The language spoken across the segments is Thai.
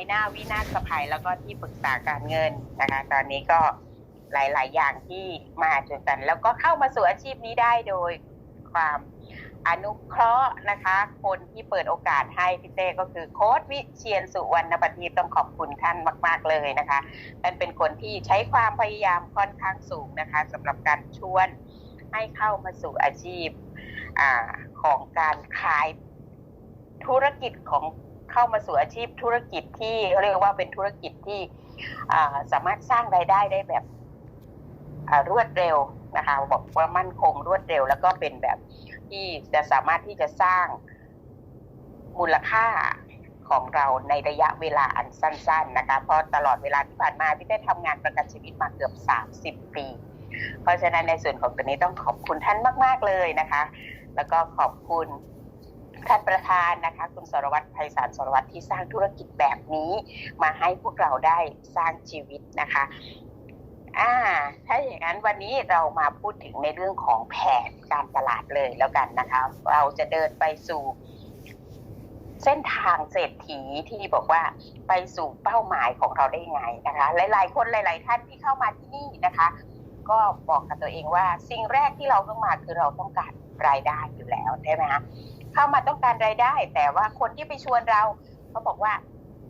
ายหน้าวินาศภัยแล้วก็ที่ปรึกษาการเงินนะคะ ตอนนี้ก็หลาย ๆ อย่างที่มาจนกัน แล้วก็เข้ามาสู่อาชีพนี้ได้โดยความอนุเคราะห์นะคะ คนที่เปิดโอกาสให้พี่เต้ก็คือโค้ดวิเชียนสุวรรณปฏิต้องขอบคุณท่านมาก ๆ เลยนะคะท่านเป็นคนที่ใช้ความพยายามค่อนข้างสูงนะคะสำหรับการชวนให้เข้ามาสู่อาชีพอของการขายธุรกิจของ เข้ามาสู่อาชีพธุรกิจที่เรียกว่าเป็นธุรกิจที่สามารถสร้างรายได้ได้แบบรวดเร็วนะคะบอกว่ามั่นคงรวดเร็ว แล้วก็เป็นแบบที่จะสามารถที่จะสร้างมูลค่าของเราในระยะเวลาอันสั้น ๆนะคะ เพราะตลอดเวลาที่ผ่านมาพี่ได้ทำงานประกันชีวิตมาเกือบ 30 ปี เพราะฉะนั้นในส่วนของตัวนี้ต้องขอบคุณท่านมาก ๆเลยนะคะ แล้วก็ขอบคุณ ท่านประธานนะคะคุณสรวัตรไพศาลสรวัตรที่สร้างธุรกิจแบบนี้ มาให้พวกเราได้สร้างชีวิตนะคะอ่าถ้าอย่างนั้นวันนี้เรามาพูดถึงในเรื่องของแผนการตลาดเลยแล้วกันนะคะ เราจะเดินไปสู่เส้นทางเศรษฐีที่บอกว่าไปสู่เป้าหมายของเราได้ไงนะคะ หลาย ๆ คนหลาย ๆ ท่านที่เข้ามาที่นี่นะคะ ก็บอกกับตัวเองว่าสิ่งแรกที่เราต้องมาคือเราต้องการรายได้อยู่แล้วใช่ไหมคะ เข้ามาต้องการรายได้ แต่ว่าคนที่ไปชวนเราเขาบอกว่า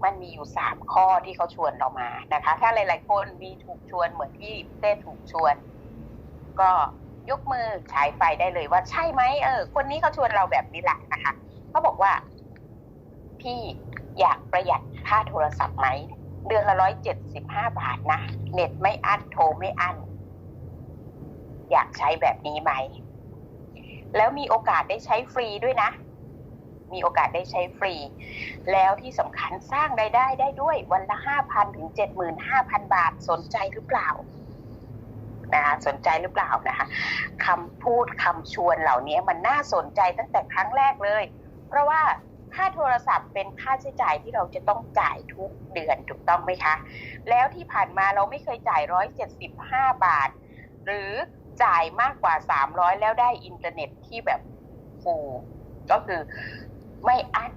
มันมีอยู่สามข้อที่เขาชวนเรามานะคะ ถ้าหลาย ๆ คนมีถูกชวนเหมือนที่เต้ถูกชวน ก็ยกมือฉายไฟได้เลยว่าใช่ไหมเออ คนนี้เขาชวนเราแบบนี้แหละนะคะเขาบอกว่า พี่อยากประหยัดค่าโทรศัพท์ไหมเดือนละร้อยเจ็ดสิบห้าบาทนะเน็ตไม่อั้นโทรไม่อั้นอยากใช้แบบนี้ไหม แล้วมีโอกาสได้ใช้ฟรีด้วยนะ มีโอกาสได้ใช้ฟรี แล้วที่สำคัญสร้างรายได้ได้ด้วยวันละห้าพันถึงเจ็ดหมื่นห้าพันบาทสนใจหรือเปล่านะคะสนใจหรือเปล่านะคะคำพูดคำชวนเหล่านี้มันน่าสนใจตั้งแต่ครั้งแรกเลย เพราะว่าค่าโทรศัพท์เป็นค่าใช้จ่ายที่เราจะต้องจ่ายทุกเดือนถูกต้องไหมคะ แล้วที่ผ่านมาเราไม่เคยจ่ายร้อยเจ็ดสิบห้าบาท หรือ จ่ายมากกว่า300แล้วได้อินเทอร์เน็ตที่แบบฟูลก็คือไม่อัด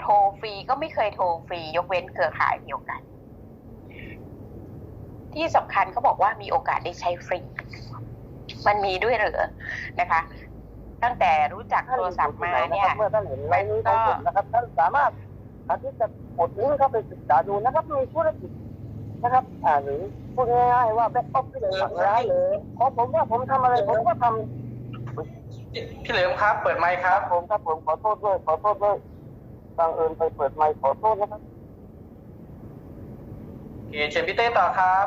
โทรฟรีก็ไม่เคยโทรฟรียกเว้นเครือข่ายเดียวกัน ที่สำคัญเขาบอกว่ามีโอกาสได้ใช้ฟรี มันมีด้วยเหรือนะคะ ตั้งแต่รู้จักโทรศัพท์มาเนี่ยเมื่อท่านเห็นไลน์นี้ของผมนะครับท่านสามารถอาทิตย์จะกดลิงก์เข้าไปศึกษาดูนะครับมีธุรกิจนะครับอ่าหรือ พูดง่ายๆว่าแบ็คออฟฟิศสั่งร้ายเลยเพราะผมว่าผมทำอะไรผมก็ทพี่เหลิมครับ เปิดไมค์คำครัรับบผมครับผมขอโทษด้วยขอโทษด้วยบังเอิญไปเปิดไมค์ขอโทษนะครับโอเคเชิญพี่เต้ต่อครับ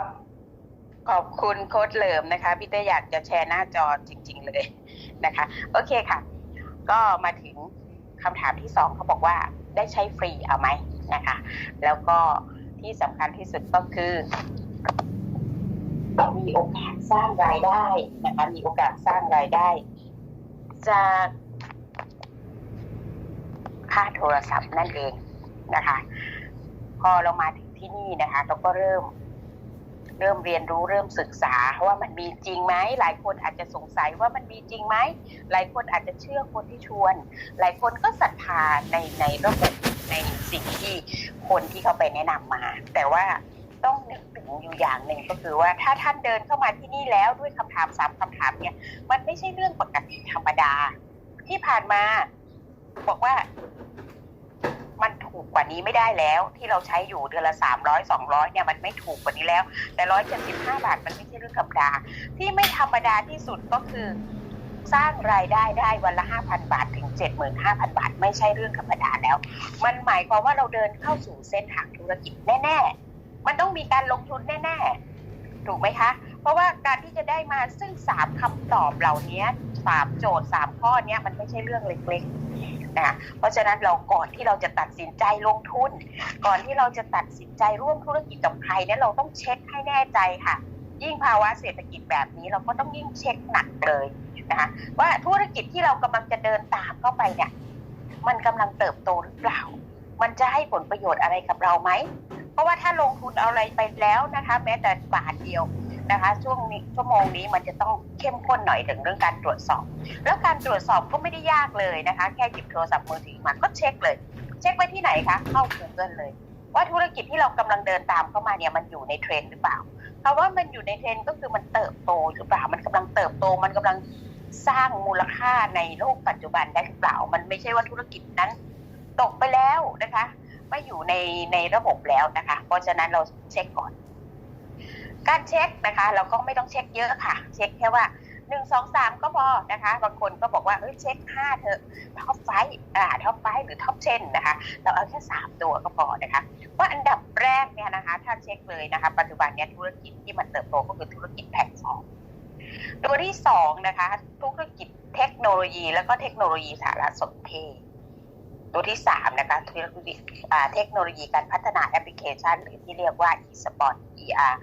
ขอบคุณโค้ดเหลิมนะคะพี่เต้อยากจะแชร์หน้าจอจริง ๆ เลยนะคะ โอเคค่ะ ก็มาถึงคำถามที่สองเขาบอกว่าได้ใช้ฟรีเอาไหมนะคะ แล้วก็ที่สำคัญที่สุดก็คือ มีโอกาสสร้างรายได้นะคะมีโอกาสสร้างรายได้ จากค่าโทรศัพท์นั่นเองนะคะ พอเรามาถึงที่นี่นะคะ เราก็เริ่ม เริ่มเรียนรู้เริ่มศึกษาว่ามันมีจริงไหมหลายคนอาจจะสงสัยว่ามันมีจริงไหมหลายคนอาจจะเชื่อคนที่ชวน หลายคนก็ศรัทธาในในระบบในสิ่งที่คนที่เขาไปแนะนำมา แต่ว่าต้องนึกถึง อยู่อย่างหนึ่งก็คือว่าถ้าท่านเดินเข้ามาที่นี่แล้วด้วยคำถามสามคำถามเนี่ย มันไม่ใช่เรื่องปกติธรรมดา ที่ผ่านมาบอกว่า มันถูกกว่านี้ไม่ได้แล้ว ที่เราใช้อยู่เดือนละสามร้อยสองร้อยเนี่ยมันไม่ถูกกว่านี้แล้ว แต่ร้อยเจ็ดสิบห้าบาทมันไม่ใช่เรื่องธรรมดา ที่ไม่ธรรมดาที่สุดก็คือสร้างรายได้ได้วันละห้าพันบาท ถึงเจ็ดหมื่นห้าพันบาท ไม่ใช่เรื่องธรรมดาแล้ว มันหมายความว่าเราเดินเข้าสู่เส้นทางธุรกิจแน่ ๆ มันต้องมีการลงทุนแน่ๆ ถูกไหมคะ เพราะว่าการที่จะได้มาซึ่งสามคำตอบเหล่านี้สามโจทย์สามข้อเนี้ยมันไม่ใช่เรื่องเล็กๆนะเพราะฉะนั้นเราก่อนที่เราจะตัดสินใจลงทุน ก่อนที่เราจะตัดสินใจร่วมธุรกิจกับใครเนี่ยเราต้องเช็คให้แน่ใจค่ะ ยิ่งภาวะเศรษฐกิจแบบนี้เราก็ต้องยิ่งเช็คหนักเลยนะคะว่าธุรกิจที่เรากำลังจะเดินตามเข้าไปเนี่ยมันกำลังเติบโตหรือเปล่า มันจะให้ผลประโยชน์อะไรกับเราไหม เพราะว่าถ้าลงทุนเอาอะไรไปแล้วนะคะ แม้แต่บาทเดียวนะคะช่วงนี้ชั่วโมงนี้มันจะต้องเข้มข้นหน่อยถึงเรื่องการตรวจสอบ แล้วการตรวจสอบก็ไม่ได้ยากเลยนะคะ แค่หยิบโทรศัพท์มือถือมาก็เช็คเลย เช็คไว้ที่ไหนคะเข้า Google เลย ว่าธุรกิจที่เรากำลังเดินตามเข้ามาเนี่ยมันอยู่ในเทรนหรือเปล่าคำว่ามันอยู่ในเทรนก็คือมันเติบโตหรือเปล่ามันกำลังเติบโตมันกำลังสร้างมูลค่าในโลกปัจจุบันได้หรือเปล่า มันไม่ใช่ว่าธุรกิจนั้น ตกไปแล้วนะคะ ไม่อยู่ในในระบบแล้วนะคะ เพราะฉะนั้นเราเช็คก่อน การเช็คนะคะ เราก็ไม่ต้องเช็คเยอะค่ะ เช็คแค่ว่าหนึ่งสองสามก็พอนะคะ บางคนก็บอกว่าเอ้ยเช็คห้าเถอะท็อปไฟอ่าท็อปไฟหรือท็อปเชนนะคะ เราเอาแค่สามตัวก็พอนะคะว่าอันดับแรกเนี่ยนะคะ ถ้าเช็คเลยนะคะ ปัจจุบันเนี่ยธุรกิจที่มันเติบโตก็คือธุรกิจแพลตฟอร์มตัวที่สองนะคะ ธุรกิจเทคโนโลยีแล้วก็เทคโนโลยีสารสนเทศ ตัวที่สามนะคะเทคโนโลยีการพัฒนาแอปพลิเคชัน หรือที่เรียกว่า e-sport ER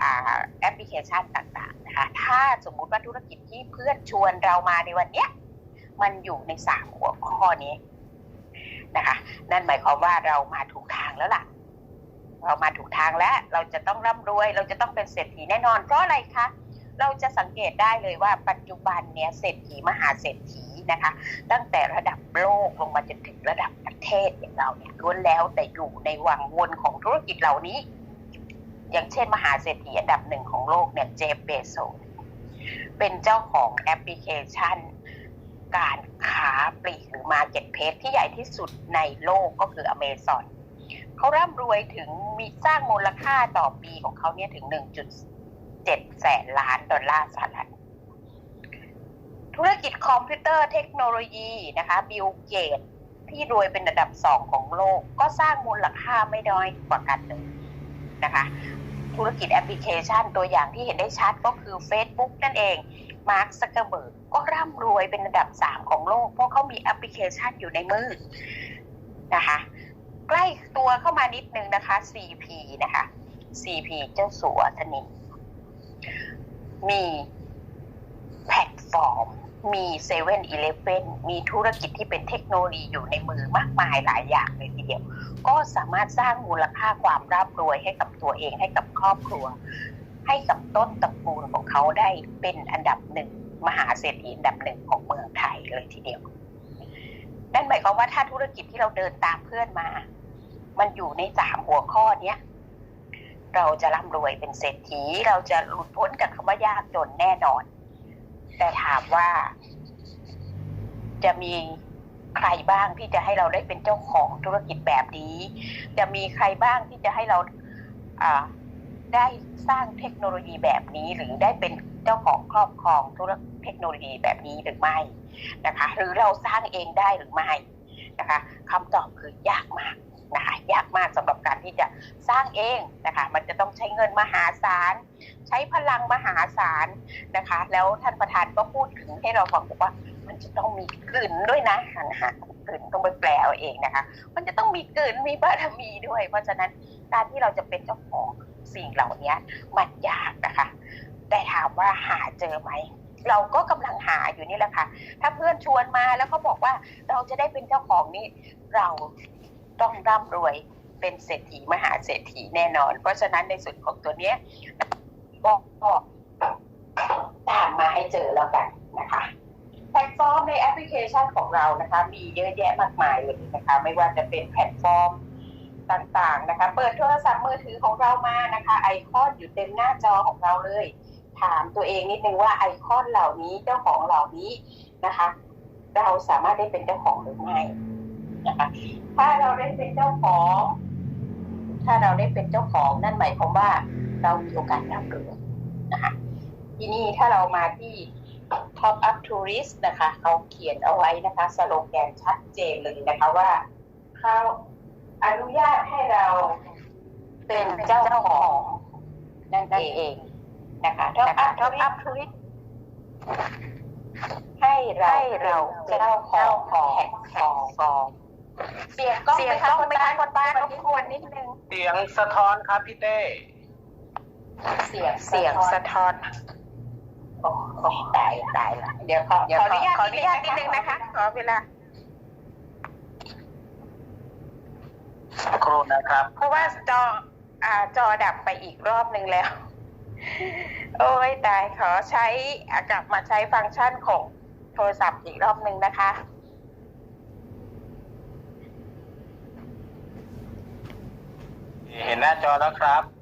อ่าแอปพลิเคชันต่างๆนะคะถ้าสมมุติว่าธุรกิจที่เพื่อนชวนเรามาในวันเนี้ยมันอยู่ในสามหัวข้อนี้นะคะนั่นหมายความว่าเรามาถูกทางแล้วล่ะ เรามาถูกทางแล้วเราจะต้องร่ำรวย เราจะต้องเป็นเศรษฐีแน่นอนเพราะอะไรคะเราจะสังเกตได้เลยว่าปัจจุบันเนี้ยเศรษฐีมหาเศรษฐี นะคะ ตั้งแต่ระดับโลกลงมาจนถึงระดับประเทศอย่างเราเนี่ยล้วนแล้วแต่อยู่ในวังวนของธุรกิจเหล่านี้ อย่างเช่นมหาเศรษฐีอันดับหนึ่งของโลกเนี่ยเจฟเบโซเป็นเจ้าของแอปพลิเคชัน การค้าปลีกหรือมาเก็ตเพจที่ใหญ่ที่สุดในโลกก็คืออเมซอนเขาร่ำรวยถึงมีสร้างมูลค่าต่อปีของเขาเนี่ยถึง 1.7 แสนล้านดอลลาร์สหรัฐ ธุรกิจคอมพิวเตอร์เทคโนโลยีนะคะบิลเกตที่รวยเป็นอันดับสองของโลก ก็สร้างมูลค่าไม่น้อยกว่ากันเลยนะคะธุรกิจแอปพลิเคชันตัวอย่างที่เห็นได้ชัดก็คือ Facebook นั่นเอง มาร์คซักเกอร์เบิร์กก็ร่ำรวยเป็นอันดับ 3 ของโลก เพราะเขามีแอปพลิเคชันอยู่ในมือนะคะ ใกล้ตัวเข้ามานิดนึงนะคะ CP นะคะ CP เจ้าสัวธนิมีแพลตฟอร์ม มีเซเว่นอีเลฟเว่นมีธุรกิจที่เป็นเทคโนโลยีอยู่ในมือมากมายหลายอย่างเลยทีเดียว ก็สามารถสร้างมูลค่าความร่ำรวยให้กับตัวเองให้กับครอบครัว ให้กับต้นตระกูลของเขาได้เป็นอันดับหนึ่งมหาเศรษฐีอันดับหนึ่งของเมืองไทยเลยทีเดียว นั่นหมายความว่าถ้าธุรกิจที่เราเดินตามเพื่อนมา มันอยู่ในสามหัวข้อเนี้ยเราจะร่ำรวยเป็นเศรษฐี เราจะหลุดพ้นจากคำว่ายากจนแน่นอน แต่ถามว่า จะมีใครบ้างที่จะให้เราได้เป็นเจ้าของธุรกิจแบบนี้ จะมีใครบ้างที่จะให้เราได้สร้างเทคโนโลยีแบบนี้ หรือได้เป็นเจ้าของครอบครองธุรเทคโนโลยีแบบนี้หรือไม่นะคะ หรือเราสร้างเองได้หรือไม่นะคะคำตอบคือยากมาก นะคะยากมากสำหรับการที่จะสร้างเองนะคะมันจะต้องใช้เงินมหาศาล ใช้พลังมหาศาลนะคะ แล้วท่านประธานก็พูดถึงให้เราฟังบอกว่า มันจะต้องมีกลืนด้วยนะนะคะกลืนต้องไปแปลเอาเองนะคะ มันจะต้องมีกลืนมีบารมีด้วย เพราะฉะนั้นการที่เราจะเป็นเจ้าของสิ่งเหล่านี้มันยากนะคะ แต่ถามว่าหาเจอไหมเราก็กำลังหาอยู่นี่แหละค่ะ ถ้าเพื่อนชวนมาแล้วเขาบอกว่าเราจะได้เป็นเจ้าของนี่เรา ต้องร่ำรวยเป็นเศรษฐีมหาเศรษฐีแน่นอน เพราะฉะนั้นในส่วนของตัวเนี้ยก็ก็ตามมาให้เจอแล้วกันนะคะแพลตฟอร์มในแอปพลิเคชันของเรานะคะ มีเยอะแยะมากมายเลยนะคะ ไม่ว่าจะเป็นแพลตฟอร์มต่างๆนะคะ เปิดโทรศัพท์มือถือของเรามานะคะ ไอคอนอยู่เต็มหน้าจอของเราเลย ถามตัวเองนิดนึงว่าไอคอนเหล่านี้เจ้าของเหล่านี้นะคะ เราสามารถได้เป็นเจ้าของหรือไม่นะคะ ถ้าเราได้เป็นเจ้าของ ถ้าเราได้เป็นเจ้าของนั่นหมายความว่าเรามีโอกาสร่ำรวยนะคะที่นี่ถ้าเรามาที่ Top Up Tourist นะคะเขาเขียนเอาไว้นะคะสโลแกนชัดเจนเลยนะคะว่าเขาอนุญาตให้เราเป็นเจ้าของนั่นเองนะคะ Top Up Top Up Tourist ให้เราเราเจ้าของของแพลตฟอร์ม เสียงกล้องไหมคะคนบ้านคนบ้านรบกวนนิดนึง เสียงสะท้อนครับพี่เต้ เสียงเสียงสะท้อนโอ้โหตายละตายละเดี๋ยวขอขออนุญาตขออนุญาตนิดนึงนะคะ ขอเวลาสักครู่นะครับ เพราะว่าจออ่าจอดับไปอีกรอบหนึ่งแล้ว โอ้ยตายขอใช้อะกลับมาใช้ฟังก์ชันของโทรศัพท์อีกรอบหนึ่งนะคะ ค เห็นหน้าจอแล้วครับ